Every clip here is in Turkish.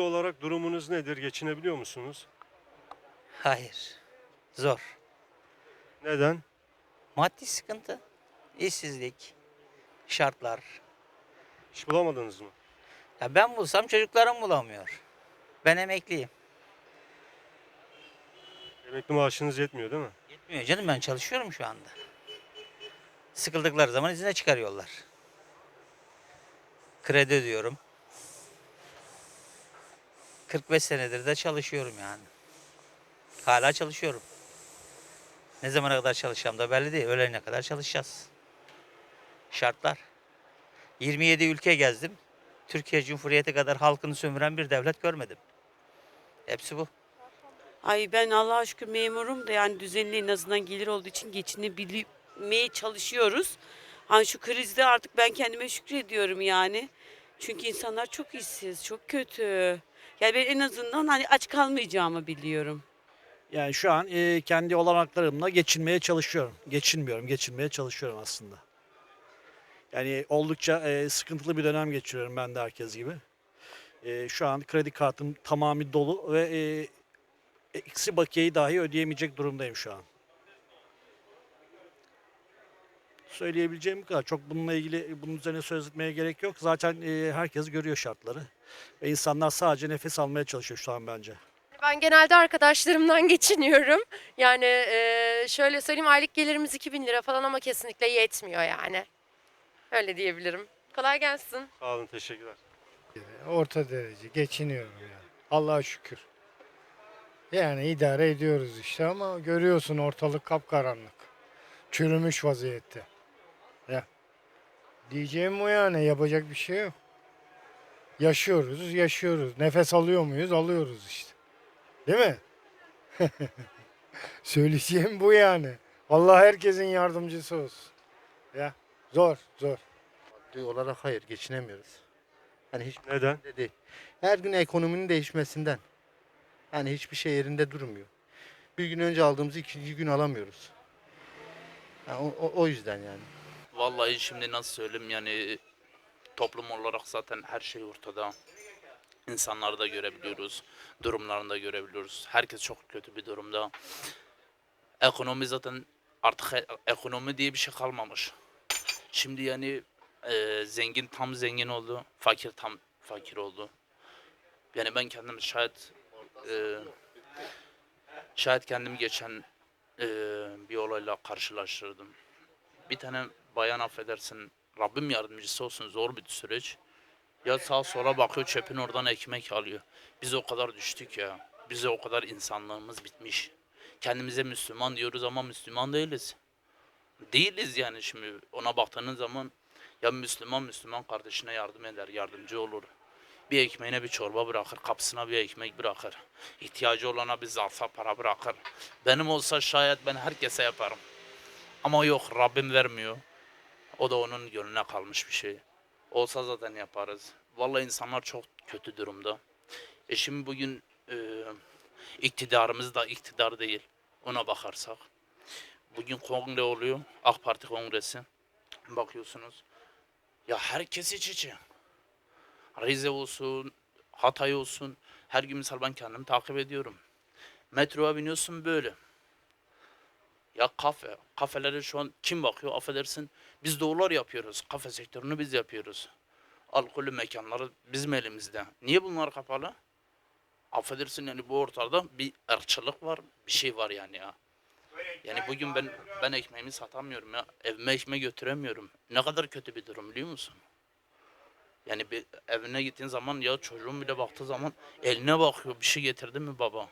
Emekli olarak durumunuz nedir? Geçinebiliyor musunuz? Hayır. Zor. Neden? Maddi sıkıntı, işsizlik, şartlar. İş bulamadınız mı? Ya ben bulsam çocuklarım bulamıyor. Ben emekliyim. Emekli maaşınız yetmiyor değil mi? Yetmiyor canım ben çalışıyorum şu anda. Sıkıldıkları zaman izine çıkarıyorlar. Kredi ödüyorum. 45 senedir de çalışıyorum yani. Hala çalışıyorum. Ne zamana kadar çalışacağım da belli değil. Öğlene kadar çalışacağız. Şartlar. 27 ülke gezdim. Türkiye Cumhuriyeti kadar halkını sömüren bir devlet görmedim. Hepsi bu. Ay ben Allah'a şükür memurum da yani düzenli en azından gelir olduğu için geçinebilmeye çalışıyoruz. Hani şu krizde artık ben kendime şükrediyorum yani. Çünkü insanlar çok işsiz, çok kötü. Yani ben en azından hani aç kalmayacağımı biliyorum. Yani şu an e, kendi olanaklarımla geçinmeye çalışıyorum. Geçinmiyorum, geçinmeye çalışıyorum aslında. Yani oldukça e, sıkıntılı bir dönem geçiriyorum ben de herkes gibi. E, şu an kredi kartım tamamı dolu ve e, eksi bakiyeyi dahi ödeyemeyecek durumdayım şu an. Söyleyebileceğim bu kadar. Çok bununla ilgili bunun üzerine söz etmeye gerek yok. Zaten e, herkes görüyor şartları. Ve insanlar sadece nefes almaya çalışıyor şu an bence. Ben genelde arkadaşlarımdan geçiniyorum. Yani eee, şöyle söyleyeyim aylık gelirimiz 2000 lira falan ama kesinlikle yetmiyor yani. Öyle diyebilirim. Kolay gelsin. Sağ olun, teşekkürler. Orta derece geçiniyorum yani. Allah'a şükür. Yani idare ediyoruz işte ama görüyorsun ortalık kapkaranlık. Çürümüş vaziyette. Diyeceğim o yani yapacak bir şey yok. Yaşıyoruz, yaşıyoruz. Nefes alıyor muyuz? Alıyoruz işte. Değil mi? Söyleyeceğim bu yani. Allah herkesin yardımcısı olsun. Ya zor, zor. Maddi olarak hayır geçinemiyoruz. Hani hiç Neden? de değil. Her gün ekonominin değişmesinden. Yani hiçbir şey yerinde durmuyor. Bir gün önce aldığımızı ikinci gün alamıyoruz. Yani o, o, o yüzden yani. Vallahi şimdi nasıl söyleyeyim yani toplum olarak zaten her şey ortada. İnsanları da görebiliyoruz, durumlarını da görebiliyoruz. Herkes çok kötü bir durumda. Ekonomi zaten artık ekonomi diye bir şey kalmamış. Şimdi yani e, zengin tam zengin oldu, fakir tam fakir oldu. Yani ben kendim şayet e, şayet kendim geçen e, bir olayla karşılaştırdım bir tane bayan affedersin Rabbim yardımcısı olsun zor bir süreç. Ya sağa sola bakıyor çöpün oradan ekmek alıyor. Biz o kadar düştük ya. Bize o kadar insanlığımız bitmiş. Kendimize Müslüman diyoruz ama Müslüman değiliz. Değiliz yani şimdi ona baktığınız zaman ya Müslüman Müslüman kardeşine yardım eder, yardımcı olur. Bir ekmeğine bir çorba bırakır, kapısına bir ekmek bırakır. İhtiyacı olana bir zarfa para bırakır. Benim olsa şayet ben herkese yaparım. Ama yok Rabbim vermiyor. O da onun gönlüne kalmış bir şey. Olsa zaten yaparız. Vallahi insanlar çok kötü durumda. E şimdi bugün e, iktidarımız da iktidar değil. Ona bakarsak. Bugün kongre oluyor. AK Parti kongresi. Bakıyorsunuz. Ya herkes iç içe. Rize olsun, Hatay olsun. Her gün misal ben kendimi takip ediyorum. Metroya biniyorsun böyle. Ya kafe, kafelere şu an kim bakıyor affedersin. Biz doğrular yapıyoruz. Kafe sektörünü biz yapıyoruz. Alkollü mekanları bizim elimizde. Niye bunlar kapalı? Affedersin yani bu ortada bir ırkçılık var, bir şey var yani ya. Yani bugün ben ben ekmeğimi satamıyorum ya. Evime ekmeği götüremiyorum. Ne kadar kötü bir durum biliyor musun? Yani bir evine gittiğin zaman ya çocuğum bile baktığı zaman eline bakıyor bir şey getirdi mi baba?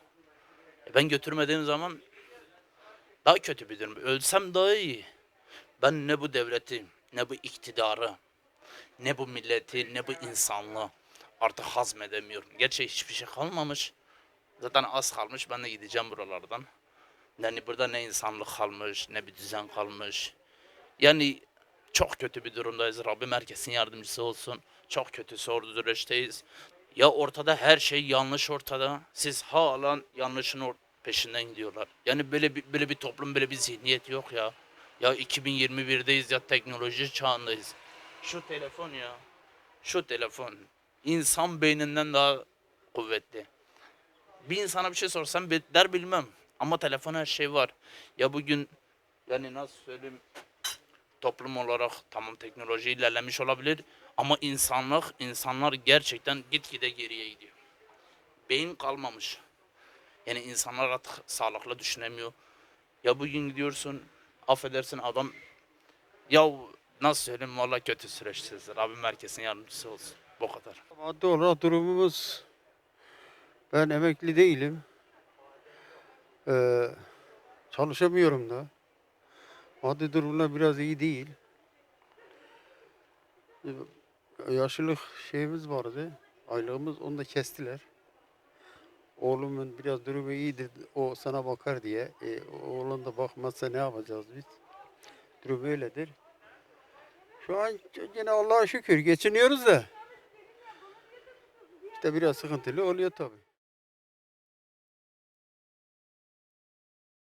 E ben götürmediğim zaman daha kötü bir durum. Ölsem daha iyi. Ben ne bu devleti, ne bu iktidarı, ne bu milleti, ne bu insanlığı artık hazmedemiyorum. Gerçi hiçbir şey kalmamış. Zaten az kalmış. Ben de gideceğim buralardan. Yani burada ne insanlık kalmış, ne bir düzen kalmış. Yani çok kötü bir durumdayız. Rabbim herkesin yardımcısı olsun. Çok kötü zor süreçteyiz. Ya ortada her şey yanlış ortada. Siz hala yanlışın or- peşinden gidiyorlar. Yani böyle bir, böyle bir toplum, böyle bir zihniyet yok ya. Ya 2021'deyiz ya teknoloji çağındayız. Şu telefon ya. Şu telefon. insan beyninden daha kuvvetli. Bir insana bir şey sorsam der bilmem. Ama telefon her şey var. Ya bugün yani nasıl söyleyeyim toplum olarak tamam teknoloji ilerlemiş olabilir ama insanlık insanlar gerçekten gitgide geriye gidiyor. Beyin kalmamış. Yani insanlar artık sağlıklı düşünemiyor. Ya bugün gidiyorsun affedersin adam ya nasıl söyleyeyim valla kötü süreçsizdir. Rabbim herkesin yardımcısı olsun. Bu kadar. Maddi olarak durumumuz ben emekli değilim. Ee, çalışamıyorum da. Maddi durumlar biraz iyi değil. Ee, Yaşlılık şeyimiz vardı. Aylığımız onu da kestiler. Oğlumun biraz durumu iyidir. O sana bakar diye. E, oğlun da bakmazsa ne yapacağız biz? Durum öyledir. Şu an yine Allah'a şükür geçiniyoruz da. İşte biraz sıkıntılı oluyor tabii.